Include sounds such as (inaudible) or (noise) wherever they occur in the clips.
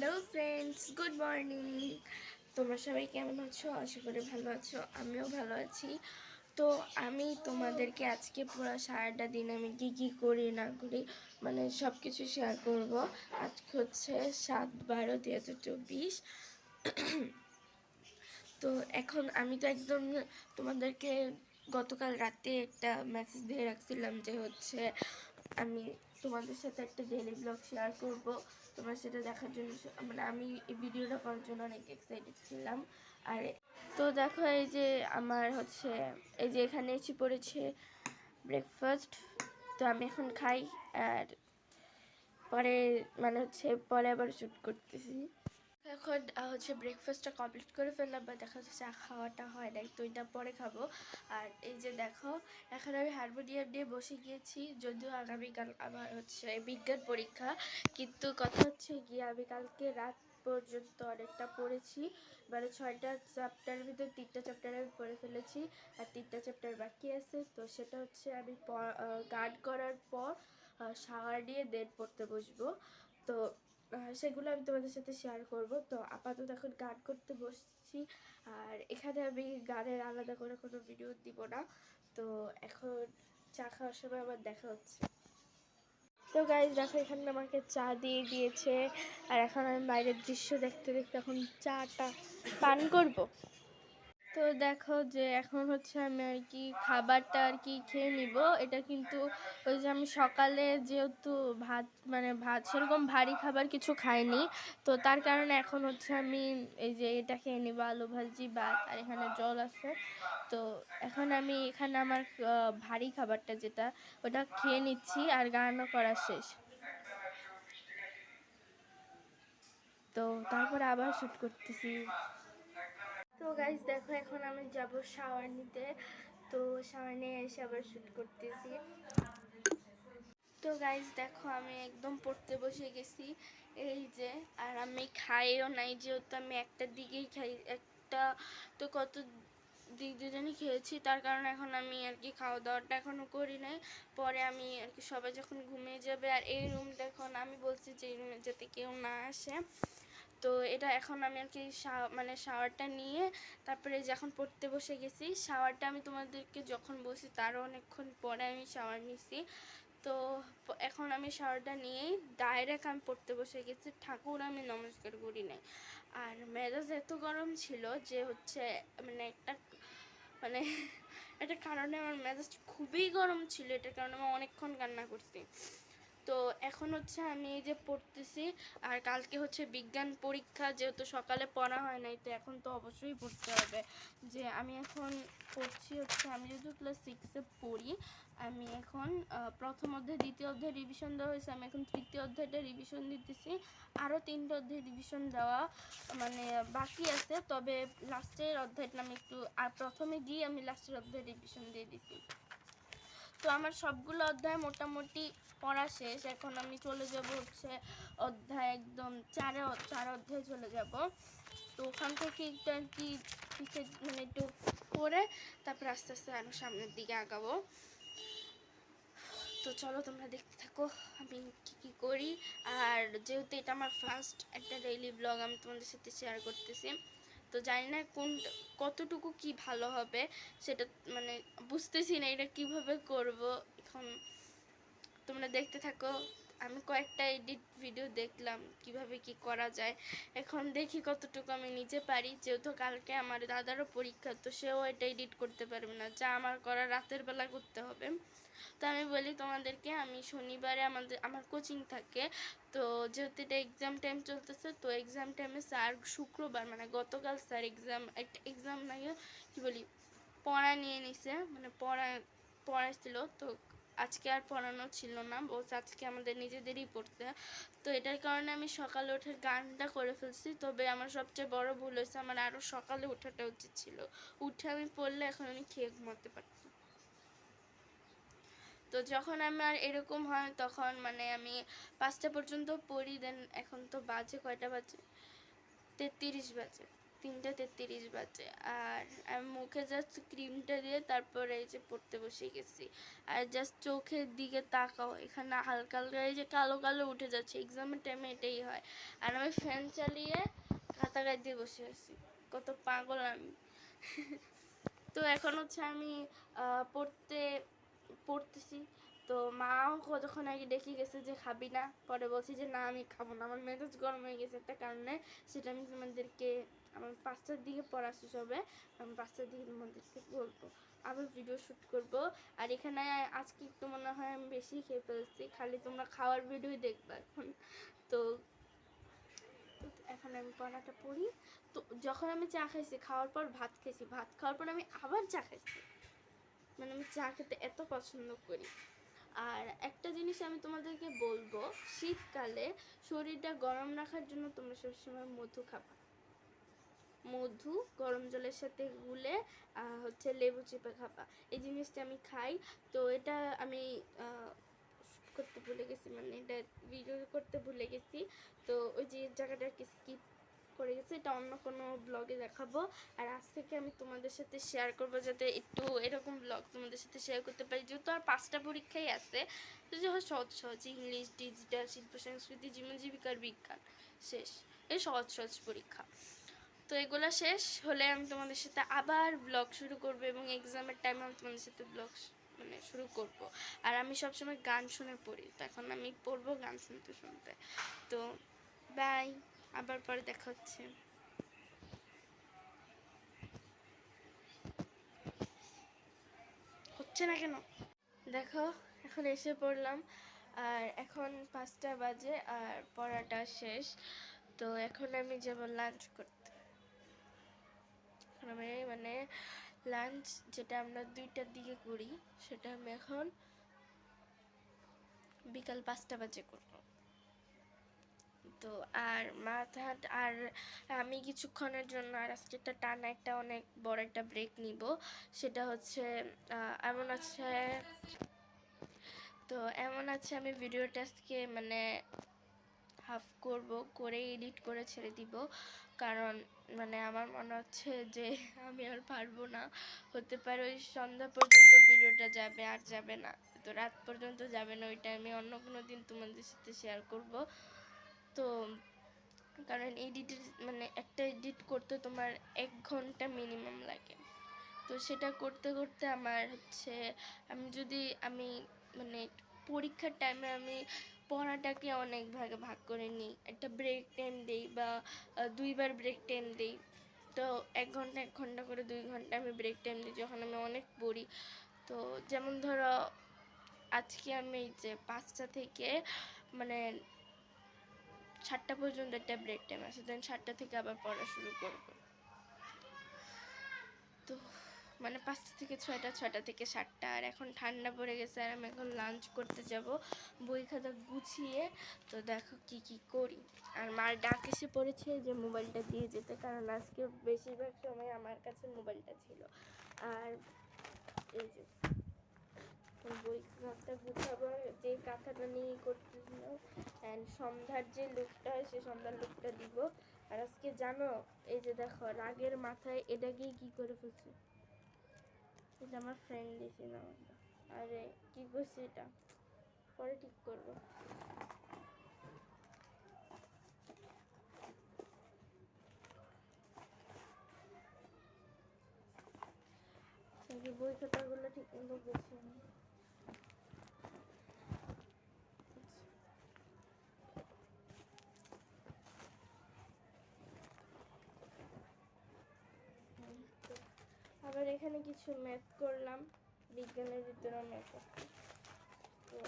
Hello friends good morning তোমরা সবাই কেমন আছো? আশা করি ভালো আছো। আমিও ভালো আছি। তো আমি তোমাদেরকে আজকে পুরো সারাটা দিন আমি কী কী করি, না করি মানে সব কিছু শেয়ার করব। আজকে হচ্ছে সাত বারো দুই হাজার চব্বিশ। তো এখন আমি তো একদম তোমাদেরকে গতকাল রাতে একটা মেসেজ দিয়ে রাখছিলাম যে হচ্ছে আমি তোমাদের সাথে একটা ডেলি ব্লগ শেয়ার করব। তোমরা সেটা দেখার জন্য মানে আমি এই ভিডিওটা করার জন্য অনেক এক্সাইটেড ছিলাম। আর তো দেখো এই যে আমার হচ্ছে, এই যে এখানে এসে পড়েছে ব্রেকফাস্ট তো আমি এখন খাই, আর পরে মানে হচ্ছে পরে আবার শ্যুট করতেছি। এখন হচ্ছে ব্রেকফাস্টটা কমপ্লিট করে ফেললাম, বা দেখা যাচ্ছে চা খাওয়াটা হয় তো এটা পরে খাব। আর এই যে দেখো, এখন আমি হারমোনিয়াম নিয়ে বসে গিয়েছি, যদিও আগামীকাল আমার হচ্ছে বিজ্ঞান পরীক্ষা, কিন্তু কথা হচ্ছে গিয়ে আমি কালকে রাত পর্যন্ত অনেকটা পড়েছি মানে ছয়টা চ্যাপ্টারের ভিতরে তিনটা চ্যাপ্টার আমি পড়ে ফেলেছি, আর তিনটা চ্যাপ্টার বাকি আছে, তো সেটা হচ্ছে আমি গান করার পর শাওয়ার নিয়ে দেন পড়তে বসবো। তো সেগুলো আমি তোমাদের সাথে শেয়ার করব। তো আপাতত এখন গান করতে বসছি। আর এখানে আমি গানের আলাদা করে কোনো ভিডিও দিব না। তো এখন চা খাওয়ার সময় আবার দেখা হচ্ছে। তো গাইজ দেখো এখানে আমাকে চা দিয়ে দিয়েছে। আর এখন আমি বাইরের দৃশ্য দেখতে দেখতে এখন চাটা পান করব। তো দেখো যে এখন হচ্ছে আমি আর কি খাবারটা আর কি খেয়ে নিব। এটা কিন্তু ওই যে আমি সকালে যেহেতু ভাত মানে ভাত, সেরকম ভারী খাবার কিছু খাইনি। তো তার কারণে এখন হচ্ছে আমি এই যে এটা খেয়ে নিব, আলু ভাজি, ভাত, আর এখানে জল আছে। তো এখন আমি এখানে আমার ভারী খাবারটা যেটা, ওটা খেয়ে নিচ্ছি আর গানও করা শেষ। তো তারপরে আবার শ্যুট করতেছি। তো গাইজ দেখো এখন আমি যাব শাওয়ার নিতে। তো শাওয়ার নিয়ে এসে আবার শ্যুট করতেছি। তো গাইজ দেখো আমি একদম পড়তে বসে গেছি। এই যে, আর আমি খাইও নাই, যেহেতু আমি একটা দিকেই খাই, একটা তো কত দিক দুজনই খেয়েছি, তার কারণে এখন আমি আর কি খাওয়া দাওয়াটা এখনও করি নাই। পরে আমি আর কি সবাই যখন ঘুমিয়ে যাবে, আর এই রুম এখন আমি বলছি যে এই রুমে যাতে কেউ না আসে। তো এটা এখন আমি আর কি মানে শাওয়ারটা নিয়ে তারপরে যখন পড়তে বসে গেছি শাওয়ারটা আমি তোমাদেরকে যখন বসি তারও অনেকক্ষণ পরে আমি শাওয়ার নিছি। তো এখন আমি শাওয়ারটা নিয়েই ডাইরেক্ট আমি পড়তে বসে গেছি, ঠাকুর আমি নমস্কার করি নাই। আর মেজাজ এত গরম ছিল যে হচ্ছে মানে একটা মানে (laughs) একটা কারণে আমার মেজাজ খুবই গরম ছিল, এটার কারণে আমি অনেকক্ষণ কান্না করছি। তো এখন হচ্ছে আমি এই যে পড়তেছি, আর কালকে হচ্ছে বিজ্ঞান পরীক্ষা, যেহেতু সকালে পড়া হয় নাই, তো এখন তো অবশ্যই পড়তে হবে। যে আমি এখন পড়ছি হচ্ছে, আমি যেহেতু ক্লাস সিক্সে পড়ি, আমি এখন প্রথম অধ্যায়, দ্বিতীয় অধ্যায় রিভিশন দেওয়া হয়েছে, আমি এখন তৃতীয় অধ্যায়টা রিভিশন দিতেছি। আরও তিনটে অধ্যায় রিভিশন দেওয়া মানে বাকি আছে, তবে লাস্টের অধ্যায়টা আমি একটু, আর প্রথমে গিয়ে আমি লাস্টের অধ্যায় রিভিশন দিয়ে দিছি। তো আমার সবগুলো অধ্যায় মোটামুটি পড়া শেষ। এখন আমি চলে যাব হচ্ছে অধ্যায় একদম চারে চার অধ্যায় চলে যাব। তো ওখান থেকে একটু কি পিছিয়ে মানে একটু পড়ে তারপর আস্তে আস্তে আরও সামনের দিকে আগাবো। তো চলো তোমরা দেখতে থাকো আমি কী কী করি। আর যেহেতু এটা আমার ফার্স্ট একটা ডেইলি ব্লগ আমি তোমাদের সাথে শেয়ার করতেছি। তো জানি না কোন, কতটুকু কি ভালো হবে সেটা মানে বুঝতেছি না এটা কীভাবে করব। এখন তোমরা দেখতে থাকো, আমি কয়েকটা এডিট ভিডিও দেখলাম কীভাবে কি করা যায়। এখন দেখি কতটুকু আমি নিজে পারি, যেহেতু কালকে আমার দাদারও পরীক্ষা, তো সেও এটা এডিট করতে পারবে না। যা আমার করা রাতের বেলা করতে হবে। তো আমি বলি তোমাদেরকে, আমি শনিবারে আমাদের, আমার কোচিং থাকে। তো যেহেতু এটা এক্সাম টাইম চলতেছে, তো এক্সাম টাইমে স্যার শুক্রবার মানে গতকাল স্যার এক্সাম একটা এক্সাম লাগে কী বলি, পড়া নিয়ে নিছে মানে পড়া, পড়াইছিল। তো আজকে আর পড়ানো ছিল না বলছে আজকে আমাদের নিজেদেরই পড়তে। তো এটার কারণে আমি সকালে উঠে গানটা করে ফেলছি। তবে আমার সবচেয়ে বড় ভুল হয়েছে, আমার আরও সকালে ওঠাটা উচিত ছিল। উঠে আমি পড়লে এখন আমি খেয়ে ঘুমাতে পারতাম। তো যখন আমার এরকম হয়, তখন মানে আমি পাঁচটা পর্যন্ত পড়ি দেন এখন তো বাজে কয়টা বাজে? তেত্রিশ বাজে, তিনটা তেত্রিশ বাজে। আর আমি মুখে জাস্ট ক্রিমটা দিয়ে তারপরে এই যে পড়তে বসে গেছি। আর জাস্ট চোখের দিকে তাকাও, এখানে হালকা হালকা এই যে কালো কালো উঠে যাচ্ছে এক্সামের টাইমে এটাই হয়। আর আমি ফ্যান চালিয়ে খাতা দিয়ে বসে আছি, কত পাগল আমি। (laughs) তো এখন হচ্ছে আমি পড়তে পড়তেছি। তো মাও কতক্ষণ আগে ডেকে গেছে যে খাবি না? পরে বলছি যে, না, আমি খাব না। আমার মেজাজ গরম হয়ে গেছে একটা কারণে সেটা আমি তোমাদেরকে, আমার পাঁচটার দিকে পড়া শেষ হবে আমি পাঁচটার দিকে তোমাদেরকে বলব। আবার ভিডিও শ্যুট করব। আর এখানে আজকে একটু মনে হয় আমি বেশি খেয়ে ফেলছি। খালি তোমরা খাওয়ার ভিডিও দেখবে এখন। তো এখন আমি পড়াটা পড়ি। তো যখন আমি চা খাইছি, খাওয়ার পর ভাত খেয়েছি। ভাত খাওয়ার পর আমি আবার চা খাইছি। মানে আমি চা খেতে এত পছন্দ করি। আর একটা জিনিস আমি তোমাদেরকে বলব, শীতকালে শরীরটা গরম রাখার জন্য তোমরা সবসময় মধু খাবা। মধু গরম জলের সাথে গুলে হচ্ছে লেবু চিপে খাবা। এই জিনিসটা আমি খাই। তো এটা আমি করতে ভুলে গেছি মানে এটা ভিডিও করতে ভুলে গেছি। তো ওই যে জায়গাটাকে স্কিপ করে গেছি, এটা অন্য কোনো ব্লগে দেখাবো। আর আজ থেকে আমি তোমাদের সাথে শেয়ার করব যাতে একটু এরকম ব্লগ তোমাদের সাথে শেয়ার করতে পারি। যেহেতু আর পাঁচটা পরীক্ষাই আছে, তো যখন সহজ সহজ, ইংলিশ ডিজিটাল শিল্প, সংস্কৃতি, জীবন, জীবিকার বিজ্ঞান, শেষ। এই সহজ সহজ পরীক্ষা। তো এগুলো শেষ হলে আমি তোমাদের সাথে আবার ব্লগ শুরু করব এবং এক্সামের টাইমে আমি তোমাদের সাথে ব্লগ মানে শুরু করব। আর আমি সবসময় গান শুনে পড়ি, তো এখন আমি পড়ব গান শুনতে শুনতে। তো বাই আবার পরে দেখা হচ্ছে। হচ্ছে না কেন? দেখো, এখন এসে পড়লাম। আর এখন পাঁচটা বাজে আর পড়াটা শেষ। তো এখন আমি যাব লাঞ্চ করতে। আমি মানে লাঞ্চ যেটা আমরা দুইটার দিকে করি, সেটা আমি এখন বিকাল পাঁচটা বাজে করব। তো আর মাথা আর আমি কিছুক্ষণের জন্য আর আজকে একটা টানা একটা অনেক বড় একটা ব্রেক নিব। সেটা হচ্ছে এমন আছে, তো এমন আছে আমি ভিডিওটা আজকে মানে হাফ করব করে এডিট করে ছেড়ে দিব। কারণ মানে আমার মনে হচ্ছে যে আমি আর পারব না। হতে পারে ওই সন্ধ্যা পর্যন্ত ভিডিওটা যাবে আর যাবে না। তো রাত পর্যন্ত যাবে না ওইটা আমি অন্য কোনো দিন তোমাদের সাথে শেয়ার করব। তো, কারণ এডিটের মানে একটা এডিট করতে তোমার এক ঘণ্টা মিনিমাম লাগে। তো সেটা করতে করতে আমার হচ্ছে, আমি যদি, আমি মানে পরীক্ষার টাইমে আমি পড়াটাকে অনেক ভাগে ভাগ করে নিই। একটা ব্রেক টাইম দিই বা দুইবার ব্রেক টাইম দিই। তো এক ঘণ্টা এক ঘণ্টা করে দুই ঘণ্টা আমি ব্রেক টাইম দিই যখন আমি অনেক পড়ি। তো যেমন ধরো, আজকে আমি যে পাঁচটা থেকে মানে সাতটা পর্যন্ত একটা ব্রেক টাইম আছে দেন সাতটা থেকে আবার পড়া শুরু করব। তো মানে পাঁচটা থেকে ছয়টা ছয়টা থেকে সাতটা, আর এখন ঠান্ডা পড়ে গেছে, আর আমি এখন লাঞ্চ করতে যাব, বই খাতা গুছিয়ে, তো দেখো কি কি করি। আর মার ডাক এসে পড়েছে যে মোবাইলটা দিয়ে যেতে, কারণ আজকে বেশিরভাগ সময় আমার কাছে মোবাইলটা ছিল। আর এই যে বই খাতা গুছাবো যে কাঁথাটা নিয়ে করতেছিল অ্যান্ড সন্ধ্যার যে লুকটা হয় সে সন্ধ্যার লুকটা দিব। আর আজকে জানো, এই যে দেখো, রাগের মাথায় এটা এটাকে কি করে ফেলছে? এটা আমার ফ্রেন্ড দিয়েছিল আমাকে। আরে, কি করছে এটা? পরে ঠিক করব। বই খাতাগুলো ঠিক মতো গুছিয়ে নিই। এই তো। আবার এখানে কিছু ম্যাথ করলাম, বিজ্ঞানের ভিতরে ম্যাথ তো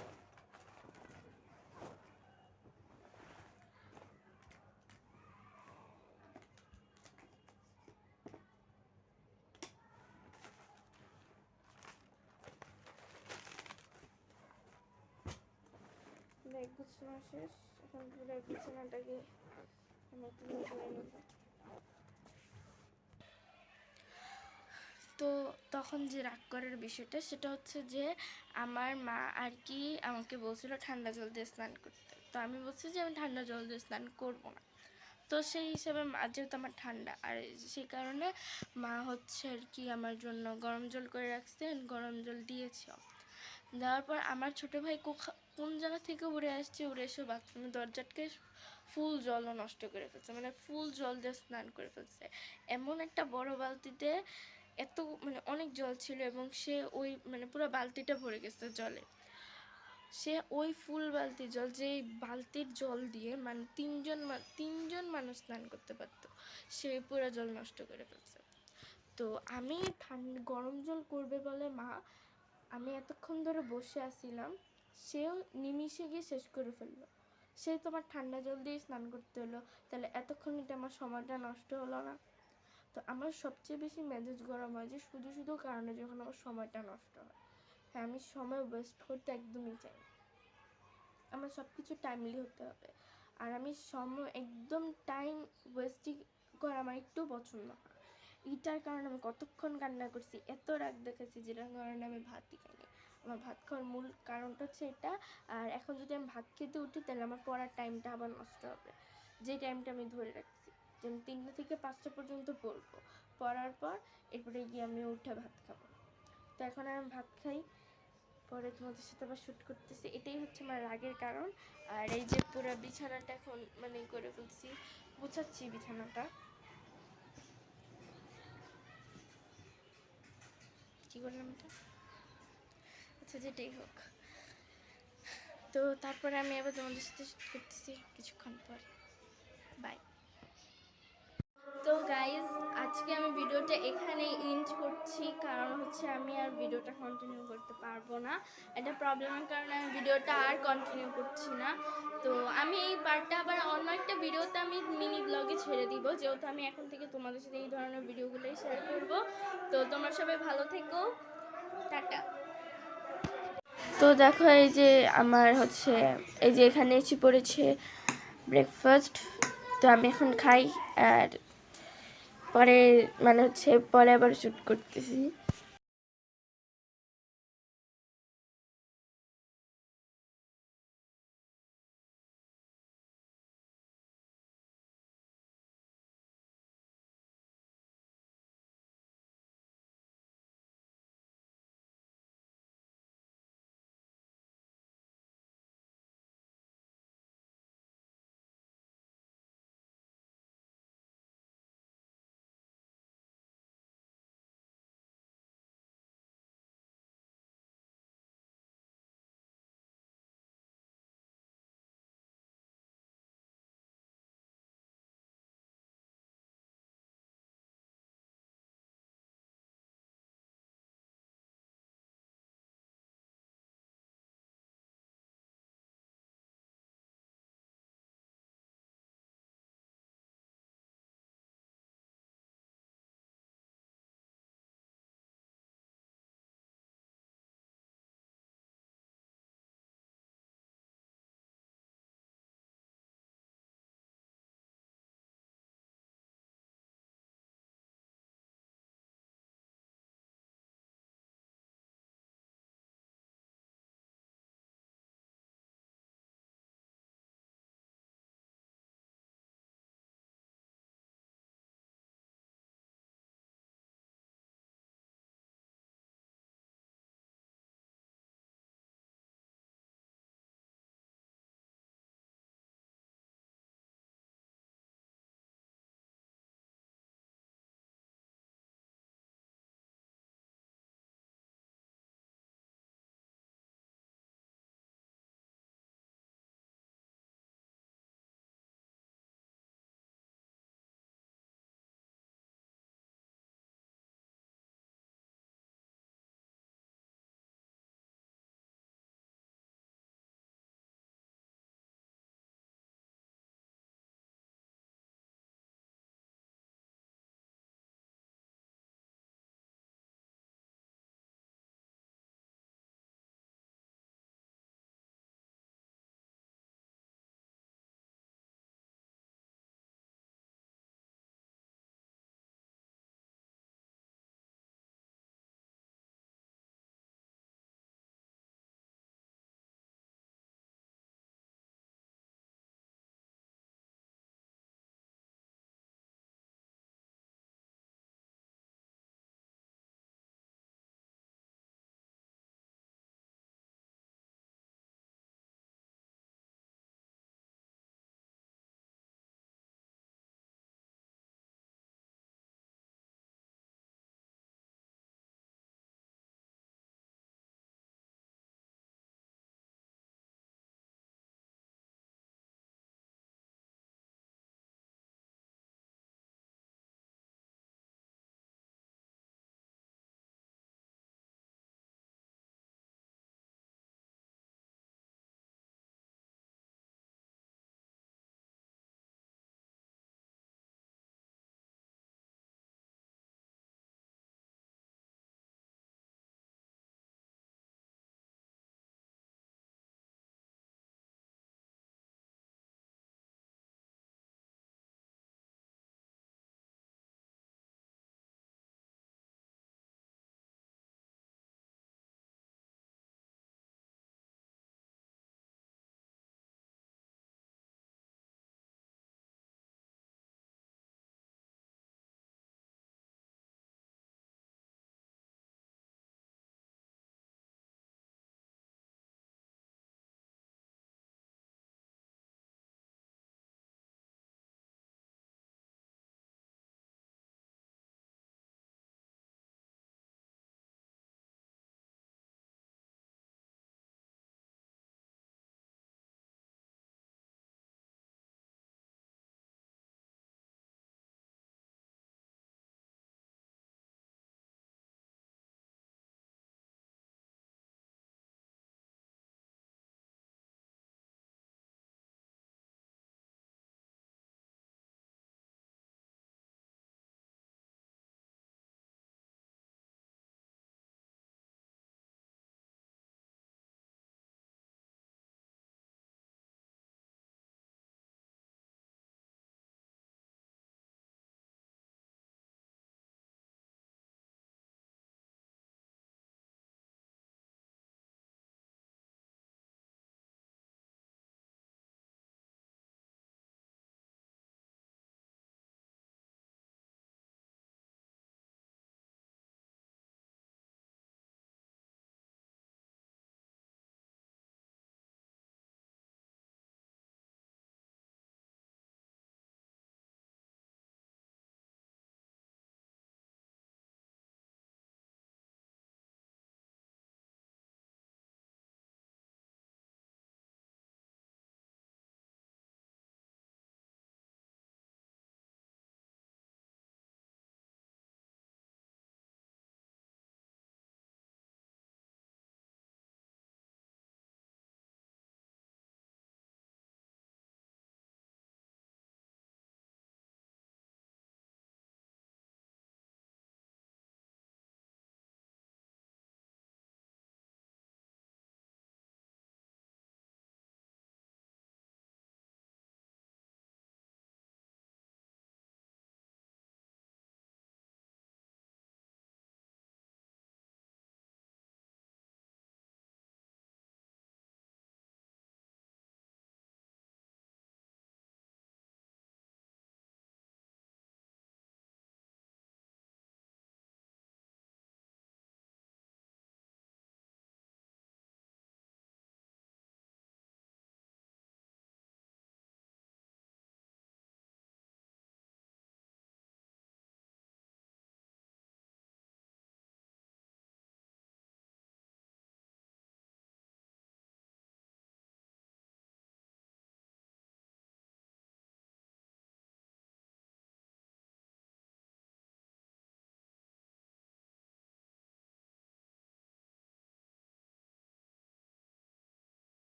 শেষ। এখন পুরো বিছানাটাকে আমি করে নেব তো তখন যে রাগ করার বিষয়টা, সেটা হচ্ছে যে আমার মা আর কি আমাকে বলছিল ঠান্ডা জল দিয়ে স্নান করতে। তো আমি বলছি যে আমি ঠান্ডা জল দিয়ে স্নান করব না। তো সেই হিসেবে যেহেতু আমার ঠান্ডা, আর সেই কারণে মা হচ্ছে আর কি আমার জন্য গরম জল করে রাখছেন গরম জল দিয়েছেও দেওয়ার পর আমার ছোটো ভাই কোন জায়গা থেকে উড়ে আসছে, উড়ে এসে বাথরুমের দরজাটকে ফুল জলও নষ্ট করে ফেলছে মানে ফুল জল দিয়ে স্নান করে ফেলছে। এমন একটা বড় বালতিতে এত মানে অনেক জল ছিল এবং সে ওই মানে পুরো বালতিটা ভরে গেছে জলে। সে ওই ফুল বালতি জল যে বালতির জল দিয়ে মানে তিনজন তিনজন মানুষ স্নান করতে পারতো, সে পুরো জল নষ্ট করে ফেলছে। তো আমি ঠান্ডা গরম জল করবে বলে মা, আমি এতক্ষণ ধরে বসে আছিলাম, সেও নিমিষে গিয়ে শেষ করে ফেলল। সে তোমার ঠান্ডা জল দিয়ে স্নান করতে হলো, তাহলে এতক্ষণ এটা আমার সময়টা নষ্ট হলো না। তো আমার সবচেয়ে বেশি মেজাজ গরম হয় যে শুধু শুধু কারণে যখন আমার সময়টা নষ্ট হয়। হ্যাঁ আমি সময় ওয়েস্ট করতে একদমই চাই। আমার সব কিছু টাইমলি হতে হবে। আর আমি সময় একদম টাইম ওয়েস্টিং করা আমার একটু পছন্দ না। এটার কারণে আমি কতক্ষণ কান্না করছি, এত রাগ দেখাচ্ছি যেটার কারণে আমি ভাতই খাইনি। আমার ভাত খাওয়ার মূল কারণটা হচ্ছে এটা। আর এখন যদি আমি ভাত খেতে উঠি, তাহলে আমার পড়ার টাইমটা আবার নষ্ট হবে। যে টাইমটা আমি ধরে রাখছি। যে আমি তিনটা থেকে পাঁচটা পর্যন্ত পড়ব পড়ার পর এরপরে গিয়ে আমি উঠে ভাত খাব। তো এখন আমি ভাত খাই, পরে তোমাদের সাথে আবার শ্যুট করতেছি। এটাই হচ্ছে আমার রাগের কারণ। আর এই যে পুরো বিছানাটা এখন মানে করে ফেলছি গুছাচ্ছি বিছানাটা। কি করলাম এটা? আচ্ছা যেটাই হোক। তো তারপরে আমি আবার তোমাদের সাথে shoot করতেছি কিছুক্ষণ পর। বাই তো গাইজ আজকে আমি ভিডিওটা এখানে এন্ড করছি। কারণ হচ্ছে আমি আর ভিডিওটা কন্টিনিউ করতে পারব না। একটা প্রবলেমের কারণে আমি ভিডিওটা আর কন্টিনিউ করছি না। তো আমি এই পার্টটা আবার অন্য একটা ভিডিওতে আমি মিনি ব্লগে ছেড়ে দিব। যেহেতু আমি এখন থেকে তোমাদের সাথে এই ধরনের ভিডিওগুলোই শেয়ার করব। তো তোমরা সবাই ভালো থেকো। টাটা। তো দেখো এই যে আমার হচ্ছে, এই যে এখানে এসে পড়েছে ব্রেকফাস্ট তো আমি এখন খাই আর পরে মানে হচ্ছে পরে আবার শ্যুট করতেছি।